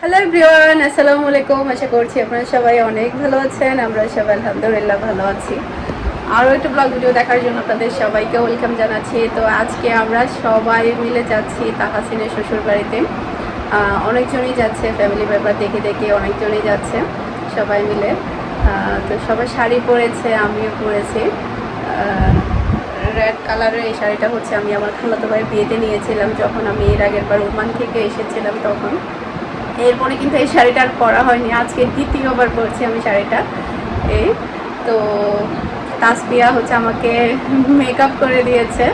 Hello everyone আসসালামু আলাইকুম আশা করছি আপনারা সবাই অনেক ভালো আছেন। আমরা সবাই আলহামদুলিল্লাহ ভালো আছি। আরও একটা ব্লগ ভিডিও দেখার জন্য আপনাদের সবাইকে ওয়েলকাম জানাচ্ছি। তো আজকে আমরা সবাই মিলে যাচ্ছি তাহাসিনের শ্বশুর বাড়িতে অনেকজনই যাচ্ছে ফ্যামিলি ব্যাপার দেখে দেখে অনেকজনই যাচ্ছে সবাই মিলে। তো সবাই শাড়ি পরেছে, আমিও পরেছি। রেড কালারের এই শাড়িটা হচ্ছে আমি আমার খালাতো ভাইয়ের বিয়েতে নিয়েছিলাম। যখন আমি এর আগের বার ওমান থেকে এসেছিলাম তখন। এরপরে কিন্তু এই শাড়িটা আর পরা হয়নি। আজকে দ্বিতীয়বার পরছি আমি শাড়িটা। এই তো তাসপিয়া হচ্ছে আমাকে মেকআপ করে দিয়েছে।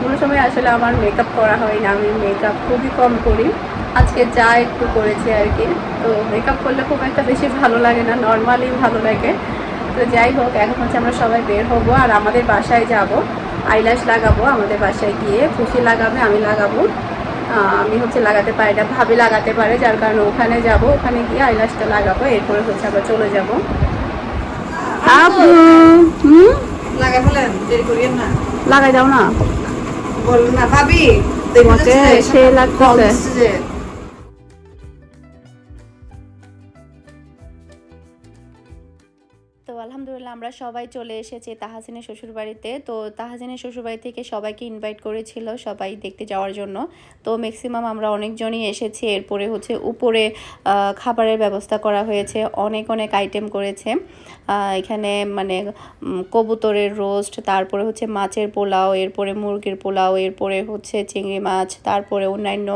কোনো সময় আসলে আমার মেকআপ করা হয় না। আমি মেকআপ খুবই কম করি। আজকে যা একটু করেছি আর কি। তো মেকআপ করলে খুব একটা বেশি ভালো লাগে না। নর্মালি ভালো লাগে। তো যাই হোক, এখন হচ্ছে আমরা সবাই বের হব আর আমাদের বাসায় যাব। আইলাস লাগাবো, আমাদের বাসায় গিয়ে খুশি লাগাবে, আমি লাগাবো। আমি হচ্ছে লাগাতে পারি না ভাবে লাগাতে পারে যার কারণে ওখানে যাব ওখানে গিয়ে আইলাসটা লাগাবো এরপরে হচ্ছে আবার চলে যাব। আপু হুম? লাগাই ফেলেন দেরি করিয়েন না। লাগাই দাও না। বল না ভাবি সে লাগতেছে। তো আলহামদুলিল্লাহ আমরা সবাই চলে এসেছি তাহাসিনের শ্বশুরবাড়িতে। তো তাহাসিনের শ্বশুরবাড়ি থেকে সবাইকে ইনভাইট করেছিল সবাই দেখতে যাওয়ার জন্য। তো ম্যাক্সিমাম আমরা অনেকজনই এসেছি। এরপরে হচ্ছে উপরে খাবারের ব্যবস্থা করা হয়েছে। অনেক অনেক আইটেম করেছে। এখানে মানে কবুতরের রোস্ট তারপরে হচ্ছে মাছের পোলাও, এরপরে মুরগির পোলাও, এরপরে হচ্ছে চিংড়ি মাছ, তারপরে অন্যান্য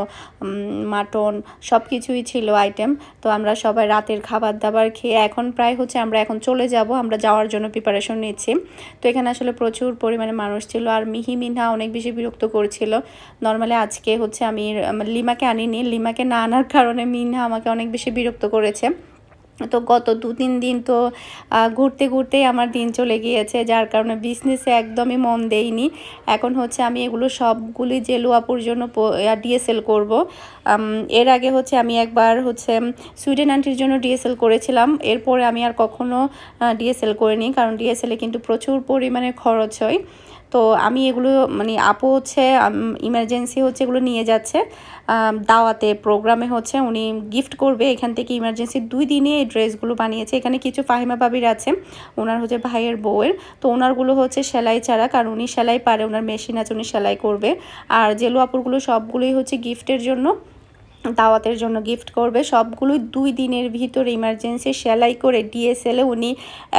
মাটন সব কিছুই ছিল আইটেম তো আমরা সবাই রাতের খাবার দাবার খেয়ে এখন প্রায় হচ্ছে আমরা এখন চলে যাব আমরা যাওয়ার জন্য প্রিপারেশন নিচ্ছি। তো এখানে আসলে প্রচুর পরিমাণে মানুষ ছিল আর মিহি মিনহা অনেক বেশি বিরক্ত করছিল। নর্মালি আজকে হচ্ছে আমি লিমাকে আনিনি। লিমাকে না আনার কারণে মিনহা আমাকে অনেক বেশি বিরক্ত করেছে। তো গত দু, তিন দিন তো ঘুরতে ঘুরতেই আমার দিন চলে গিয়েছে, যার কারণে বিজনেসে একদমই মন দেইনি। এখন হচ্ছে আমি এগুলো সবগুলি জেলু আপুর জন্য ডিএসএল করব এর আগে হচ্ছে আমি একবার হচ্ছে সুইডেন আন্টির জন্য ডিএসএল করেছিলাম, এরপরে আমি আর কখনো ডিএসএল করিনি, কারণ ডিএসএলে কিন্তু প্রচুর পরিমাণে খরচ হয়। তো আমি এগুলো মানে আপু হচ্ছে ইমার্জেন্সি হচ্ছে এগুলো নিয়ে যাচ্ছে। দাওয়াতে, প্রোগ্রামে হচ্ছে উনি গিফট করবে। এখান থেকে ইমার্জেন্সি দুই দিনে এই ড্রেসগুলো বানিয়েছে। এখানে কিছু ফাহিমা বাবির আছে, ওনার হচ্ছে ভাইয়ের বউয়ের। তো ওনারগুলো হচ্ছে সেলাই ছাড়া, কারণ উনি সেলাই পারে, ওনার মেশিন আছে, উনি সেলাই করবে। আর জেলু আপুরগুলো সবগুলোই হচ্ছে গিফটের জন্য। দাওয়াতের জন্য গিফট করবে। সবগুলোই দুই দিনের ভিতর ইমার্জেন্সি সেলাই করে ডিএসএলে উনি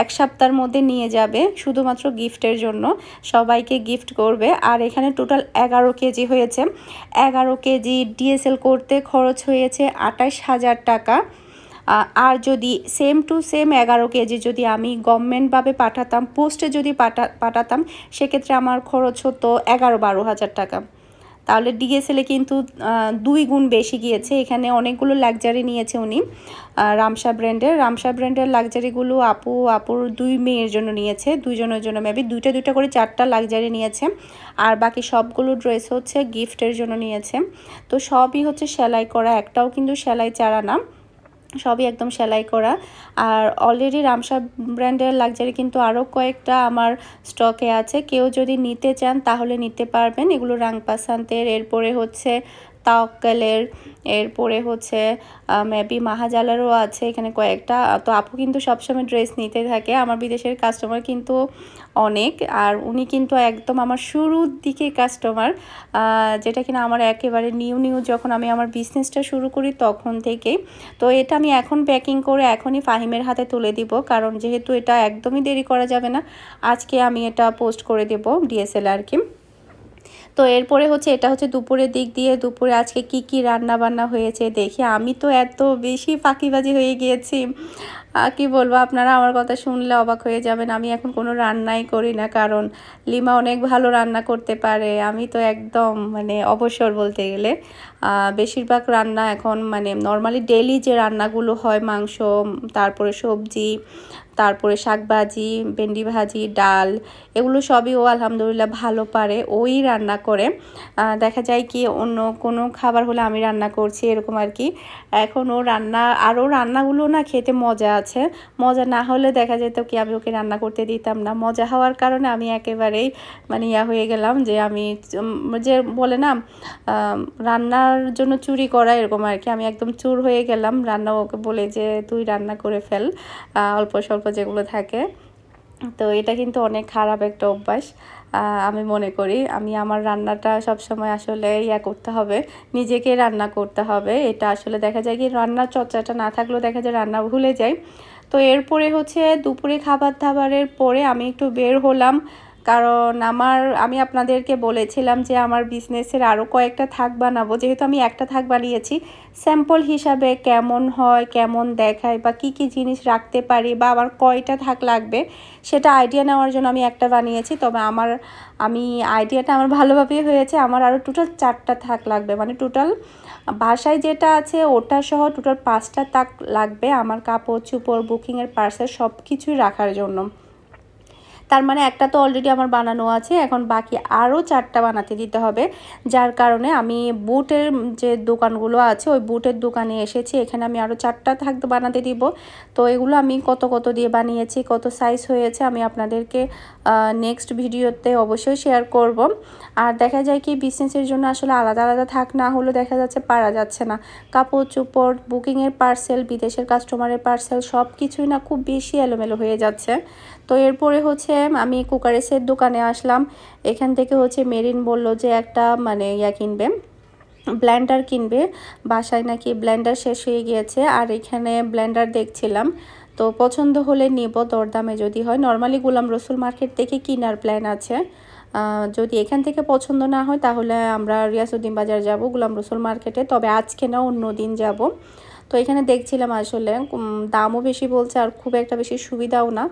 এক সপ্তাহের মধ্যে নিয়ে যাবে, শুধুমাত্র গিফটের জন্য। সবাইকে গিফট করবে। আর এখানে টোটাল এগারো কেজি হয়েছে। এগারো কেজি ডিএসএল করতে খরচ হয়েছে আঠাশ হাজার টাকা। আর যদি সেম টু সেম এগারো কেজি যদি আমি গভর্নমেন্টভাবে পাঠাতাম পোস্টে যদি পাঠা পাঠাতাম, সেক্ষেত্রে আমার খরচ হতো এগারো বারো হাজার টাকা। তাহলে ডিএসএলে কিন্তু দুই গুণ বেশি গিয়েছে। এখানে অনেকগুলো লাক্সারি নিয়েছে উনি রামসা ব্র্যান্ডের রামসা ব্র্যান্ডের লাক্সারিগুলো আপু, আপুর দুই মেয়ের জন্য নিয়েছে, দুইজনের জন্য। মেবি দুইটা দুইটা করে চারটা লাক্সারি নিয়েছে। আর বাকি সবগুলো ড্রেস হচ্ছে গিফটের জন্য নিয়েছে। তো সবই হচ্ছে সেলাই করা, একটাও কিন্তু সেলাই চারা না। সবই একদম সেলাই করা। আর অলরেডি রামসা ব্র্যান্ডের লাক্সারি কিন্তু আরও কয়েকটা আমার স্টকে আছে। কেউ যদি নিতে চান তাহলে নিতে পারবেন। এগুলো রাংপাসান্তের এরপরে হচ্ছে তাওকালের এরপরে হচ্ছে মেবি মাহাজালারও আছে এখানে কয়েকটা। তো আপু কিন্তু সবসময় ড্রেস নিতে থাকে। আমার বিদেশের কাস্টমার কিন্তু অনেক। আর উনি কিন্তু একদম আমার শুরুর দিকে কাস্টমার যেটা কিনা আমার একেবারে নিউ নিউ যখন আমি আমার বিজনেসটা শুরু করি তখন থেকেই। তো এটা আমি এখন প্যাকিং করে এখনই ফাহিমের হাতে তুলে দিব। কারণ যেহেতু এটা একদমই দেরি করা যাবে না, আজকে আমি এটা পোস্ট করে দেব ডিএসএল আর কি তো এরপরে হচ্ছে এটা হচ্ছে দুপুরের দিক দিয়ে দুপুরে আজকে কি কি রান্না বান্না হয়েছে দেখি। আমি তো এত বেশি ফাঁকিবাজি হয়ে গিয়েছি। কি বলব, আপনারা আমার কথা শুনলে অবাক হয়ে যাবেন। আমি এখন কোনো রান্নাই করি না, কারণ লিমা অনেক ভালো রান্না করতে পারে। আমি তো একদম মানে অবসর বলতে গেলে। বেশিরভাগ রান্না এখন মানে নর্মালি ডেলি যে রান্নাগুলো হয়, মাংস, তারপরে সবজি, তারপরে শাক ভাজি ভেন্ডি ভাজি, ডাল, এগুলো সবই ও আলহামদুলিল্লাহ ভালো পারে, ওই রান্না করে। দেখা যায় কি, অন্য কোনো খাবার হলে আমি রান্না করছি, এরকম আর কি। এখন ও রান্না আরও রান্নাগুলো না খেতে মজা মজা না হলে দেখা যেত কি আমি ওকে রান্না করতে দিতাম না। মজা হওয়ার কারণে আমি একেবারেই মানে ইয়া হয়ে গেলাম যে আমি যে বলে না রান্নার জন্য চুরি করা এরকম আর কি। আমি একদম চুর হয়ে গেলাম। রান্না ওকে বলে যে, তুই রান্না করে ফেল অল্প স্বল্প যেগুলো থাকে। তো এটা কিন্তু অনেক খারাপ একটা অভ্যাস। আমি মনে করি, আমি আমার রান্নাটা সবসময় আসলে ইয়া করতে হবে, নিজেকে রান্না করতে হবে। এটা আসলে দেখা যায় কি রান্নার চর্চাটা না থাকলেও দেখা যায় রান্না ভুলে যায় তো এরপরে হচ্ছে দুপুরে খাবার দাবারের পরে আমি একটু বের হলাম কারণ আমার, আমি আপনাদেরকে বলেছিলাম যে আমার বিজনেসের আরও কয়েকটা থাক বানাবো। যেহেতু আমি একটা থাক বানিয়েছি স্যাম্পল হিসাবে কেমন হয়, কেমন দেখায় বা কি কি জিনিস রাখতে পারি বা আমার কয়টা থাক লাগবে, সেটা আইডিয়া নেওয়ার জন্য আমি একটা বানিয়েছি। তবে আমার, আমি আইডিয়াটা আমার ভালোভাবেই হয়েছে। আমার আরও টোটাল চারটা থাক লাগবে। মানে টোটাল বাসায় যেটা আছে ওটা সহ টোটাল পাঁচটা তাক লাগবে। আমার কাপড়, চুপড় বুকিংয়ের পার্সেল সব কিছুই রাখার জন্য। তার মানে একটা তো অলরেডি আমার বানানো আছে, এখন বাকি আরও চারটা বানাতে দিতে হবে। যার কারণে আমি বুটের যে দোকানগুলো আছে, ওই বুটের দোকানে এসেছি, এখানে আমি আরও চারটা থাকতে বানাতে দিব। তো এগুলো আমি কত কত দিয়ে বানিয়েছি, কত সাইজ হয়েছে, আমি আপনাদেরকে নেক্সট ভিডিওতে অবশ্যই শেয়ার করব। আর দেখা যায় কি বিজনেসের জন্য আসলে আলাদা আলাদা থাক না হলেও দেখা যাচ্ছে পারা যাচ্ছে না। কাপড় চোপড় বুকিংয়ের পার্সেল বিদেশের কাস্টমারের পার্সেল সব কিছুই না খুব বেশি এলোমেলো হয়ে যাচ্ছে। তো এরপরে হচ্ছে আমি কুকারেসের দোকানে আসলাম। এখান থেকে হচ্ছে মেরিন বলল যে একটা মানে ইয়া কিনবে, ব্ল্যান্ডার কিনবে। বাসায় নাকি ব্ল্যান্ডার শেষ হয়ে গিয়েছে আর এখানে ব্ল্যান্ডার দেখছিলাম। তো পছন্দ হলে নিব, দরদামে যদি হয়। নর্মালি গুলাম রসুল মার্কেট থেকে কেনার প্ল্যান আছে। যদি এখান থেকে পছন্দ না হয় তাহলে আমরা রিয়াসুদ্দিন বাজার যাব গুলাম রসুল মার্কেটে। তবে আজকে না, অন্য দিন যাব। তো এখানে দেখছিলাম আসলে দামও বেশি বলছে আর খুব একটা বেশি সুবিধাও না।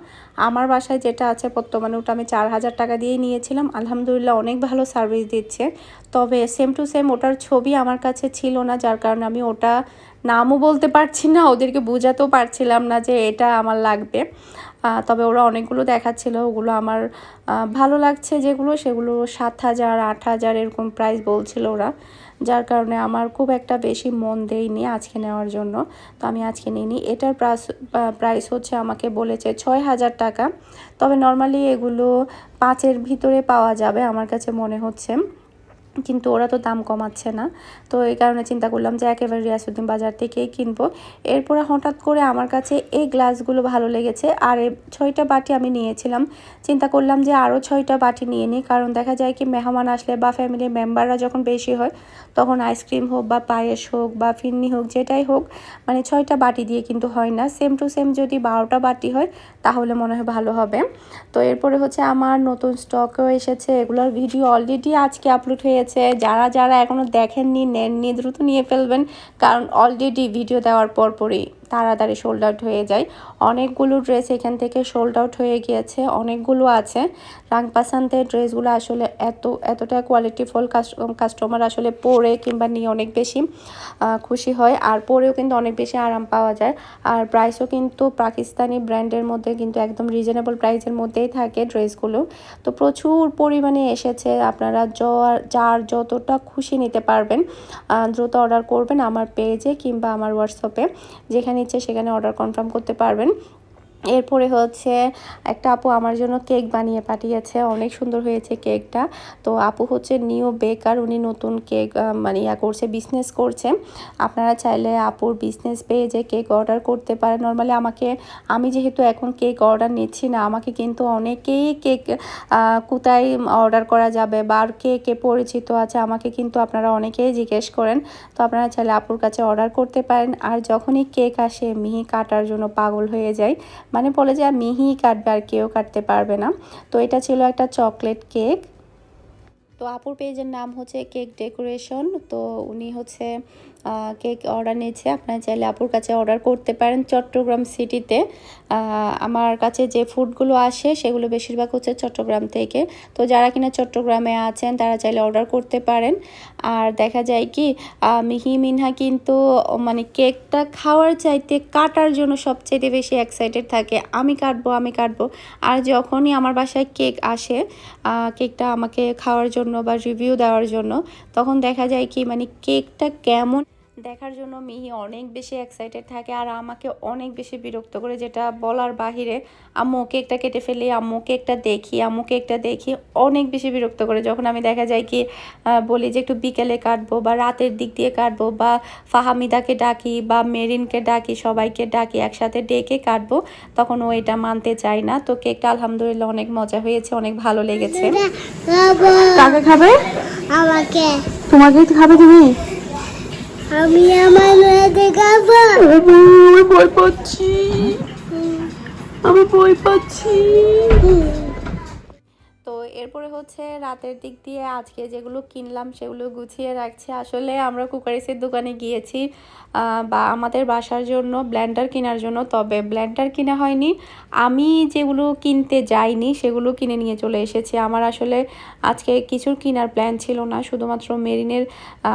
আমার বাসায় যেটা আছে বর্তমানে ওটা আমি চার হাজার টাকা দিয়েই নিয়েছিলাম। আলহামদুলিল্লাহ অনেক ভালো সার্ভিস দিচ্ছে। তবে সেম টু সেম ওটার ছবি আমার কাছে ছিল না, যার কারণে আমি ওটা নামও বলতে পারছি না, ওদেরকে বোঝাতেও পারছিলাম না যে এটা আমার লাগবে। তবে ওরা অনেকগুলো দেখাচ্ছিল, ওগুলো আমার ভালো লাগছে যেগুলো, সেগুলো সাত হাজার, আট হাজার এরকম প্রাইস বলছিল ওরা। যার কারণে আমার খুব একটা বেশি মন দেয়নি আজকে নেওয়ার জন্য। তো আমি আজকে নিইনি। এটার প্রাইস প্রাইস হচ্ছে আমাকে বলেছে ছয় হাজার টাকা। তবে নর্মালি এগুলো পাঁচের ভিতরে পাওয়া যাবে আমার কাছে মনে হচ্ছে। কিন্তু ওরা তো দাম কমাচ্ছে না। তো এই কারণে চিন্তা করলাম যে একেবারে রিয়াসুদ্দিন বাজার থেকেই কিনবো। এরপরে হঠাৎ করে আমার কাছে এই গ্লাসগুলো ভালো লেগেছে। আর এই ছয়টা বাটি আমি নিয়েছিলাম। চিন্তা করলাম যে আরও ছয়টা বাটি নিয়ে নিই। কারণ দেখা যায় কি, মেহমান আসলে বা ফ্যামিলির মেম্বাররা যখন বেশি হয়, তখন আইসক্রিম হোক বা পায়েস হোক বা ফিরনি হোক, যেটাই হোক মানে ছয়টা বাটি দিয়ে কিন্তু হয় না। সেম টু সেম যদি বারোটা বাটি হয়, তাহলে মনে হয় ভালো হবে। তো এরপরে হচ্ছে আমার নতুন স্টকও এসেছে। এগুলোর ভিডিও অলরেডি আজকে আপলোড হয়েছে। যারা যারা এখনও দেখেননি নেননি দ্রুত নিয়ে ফেলবেন কারণ অলরেডি ভিডিও দেওয়ার পরপরই। তাড়াতাড়ি সোল্ড আউট হয়ে যায়। অনেকগুলো ড্রেস এখান থেকে সোল্ড আউট হয়ে গিয়েছে, অনেকগুলো আছে। রাংপাসান্তের ড্রেসগুলো আসলে এত, এতটা কোয়ালিটিফুল কাস্টমার আসলে পরে কিংবা নিয়ে অনেক বেশি খুশি হয়। আর পরেও কিন্তু অনেক বেশি আরাম পাওয়া যায়। আর প্রাইসও কিন্তু পাকিস্তানি ব্র্যান্ডের মধ্যে কিন্তু একদম রিজনেবল প্রাইসের মধ্যেই থাকে ড্রেসগুলো তো প্রচুর পরিমাণে এসেছে। আপনারা যার যতটা খুশি নিতে পারবেন দ্রুত অর্ডার করবেন আমার পেজে কিংবা আমার হোয়াটসঅ্যাপে যেখানে ইচ্ছে সেখানে অর্ডার কনফার্ম করতে পারবেন। এরপরে হচ্ছে একটা আপু আমার জন্য কেক বানিয়ে পাঠিয়েছে, অনেক সুন্দর হয়েছে কেকটা। তো আপু হচ্ছে নিউ বেকার, উনি নতুন কেক মানে ইয়া করছে বিজনেস করছে। আপনারা চাইলে আপুর বিজনেস পেজে কেক অর্ডার করতে পারেন। নর্মালি আমাকে, আমি যেহেতু এখন কেক অর্ডার নিচ্ছি না, আমাকে কিন্তু অনেকেই কেক কোথায় অর্ডার করা যাবে বা আর কে কে পরিচিত আছে, আমাকে কিন্তু আপনারা অনেকেই জিজ্ঞেস করেন। তো আপনারা চাইলে আপুর কাছে অর্ডার করতে পারেন। আর যখনই কেক আসে, মিহি কাটার জন্য পাগল হয়ে যায়। মানে বলে যে আর মিহি কাটবে আর কেউ কাটতে পারবে না। তো এটা ছিল একটা চকলেট কেক। তো আপুর পেজের নাম হচ্ছে কেক ডেকোরেশন। তো উনি হচ্ছে কেক অর্ডার নিয়েছে। আপনারা চাইলে আপুর কাছে অর্ডার করতে পারেন চট্টগ্রাম সিটিতে আমার কাছে যে ফুডগুলো আসে, সেগুলো বেশিরভাগ হচ্ছে চট্টগ্রাম থেকে। তো যারা কিনা চট্টগ্রামে আছেন, তারা চাইলে অর্ডার করতে পারেন। আর দেখা যায় কি মিহি মিনহা কিন্তু মানে কেকটা খাওয়ার চাইতে কাটার জন্য সবচেয়ে বেশি এক্সাইটেড থাকে। আমি কাটবো আমি কাটবো। আর যখনই আমার বাসায় কেক আসে কেকটা আমাকে খাওয়ার জন্য বা রিভিউ দেওয়ার জন্য, তখন দেখা যায় কি মানে কেকটা কেমন দেখার জন্য মিহি অনেক বেশি এক্সাইটেড থাকে আর আমাকে অনেক বেশি বিরক্ত করে যেটা বলার বাহিরে আম্মু কেকটা কেটে ফেলি আম্মু কেকটা দেখি আম্মু কেকটা দেখি অনেক বেশি বিরক্ত করে। যখন আমি দেখা যায় কি বলি যে একটু বিকেলে কাটবো বা রাতের দিক দিয়ে কাটবো বা ফাহামিদাকে ডাকি বা মেরিনকে ডাকি সবাইকে ডাকি একসাথে ডেকে কাটবো তখন ও এটা মানতে চায় না। তো কেকটা আলহামদুলিল্লাহ অনেক মজা হয়েছে অনেক ভালো লেগেছে। কাকে খাবে? আমাকে। তোমাকে খাবে তুমি? আমি আমার মেয়েকে খাব আমি ভয় পাচ্ছি। আমি ভয় পাচ্ছি। এরপরে হচ্ছে রাতের দিক দিয়ে আজকে যেগুলো কিনলাম সেগুলো গুছিয়ে রাখছি। আসলে আমরা কুকারিসের দোকানে গিয়েছি বা আমাদের বাসার জন্য, ব্ল্যান্ডার কেনার জন্য। তবে ব্ল্যান্ডার কিনা হয়নি। আমি যেগুলো কিনতে যাইনি সেগুলো কিনে নিয়ে চলে এসেছি। আমার আসলে আজকে কিছু কেনার প্ল্যান ছিল না। শুধুমাত্র মেরিনের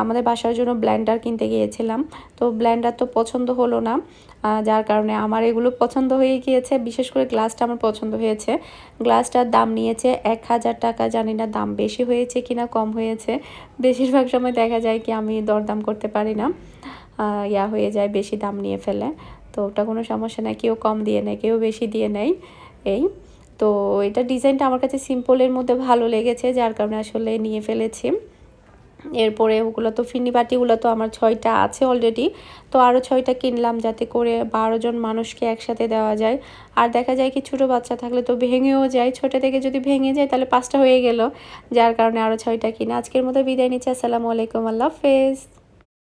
আমাদের বাসার জন্য ব্ল্যান্ডার কিনতে গিয়েছিলাম। তো ব্ল্যান্ডার তো পছন্দ হলো না যার কারণে আমার এগুলো পছন্দ হয়ে গিয়েছে। বিশেষ করে গ্লাসটা আমার পছন্দ হয়েছে। গ্লাসটার দাম নিয়েছে এক হাজার হাজার টাকা, জানি না দাম বেশি হয়েছে কিনা, কম হয়েছে। বেশিরভাগ সময় দেখা যায় কি আমি দরদাম করতে পারি না। ইয়া হয়ে যায়, বেশি দাম নিয়ে ফেলে। তো ওটা কোনো সমস্যা নেই, কেউ কম দিয়ে নেয়, কেউ বেশি দিয়ে নেয় এই। তো এটা ডিজাইনটা আমার কাছে সিম্পলের মধ্যে ভালো লেগেছে, যার কারণে আসলে নিয়ে ফেলেছি। এরপরে ওগুলো তো ফিনি বাটিগুলো তো আমার ছয়টা আছে অলরেডি তো আরও ছয়টা কিনলাম যাতে করে বারো জন মানুষকে একসাথে দেওয়া যায়। আর দেখা যায় কি ছোটো বাচ্চা থাকলে তো ভেঙেও যায়। ছোটো থেকে যদি ভেঙে যায় তাহলে পাঁচটা হয়ে গেল। যার কারণে আরও ছয়টা কিনে। আজকের মতো বিদায় নিচ্ছি। আসসালামু আলাইকুম। আল্লাহ হাফেজ।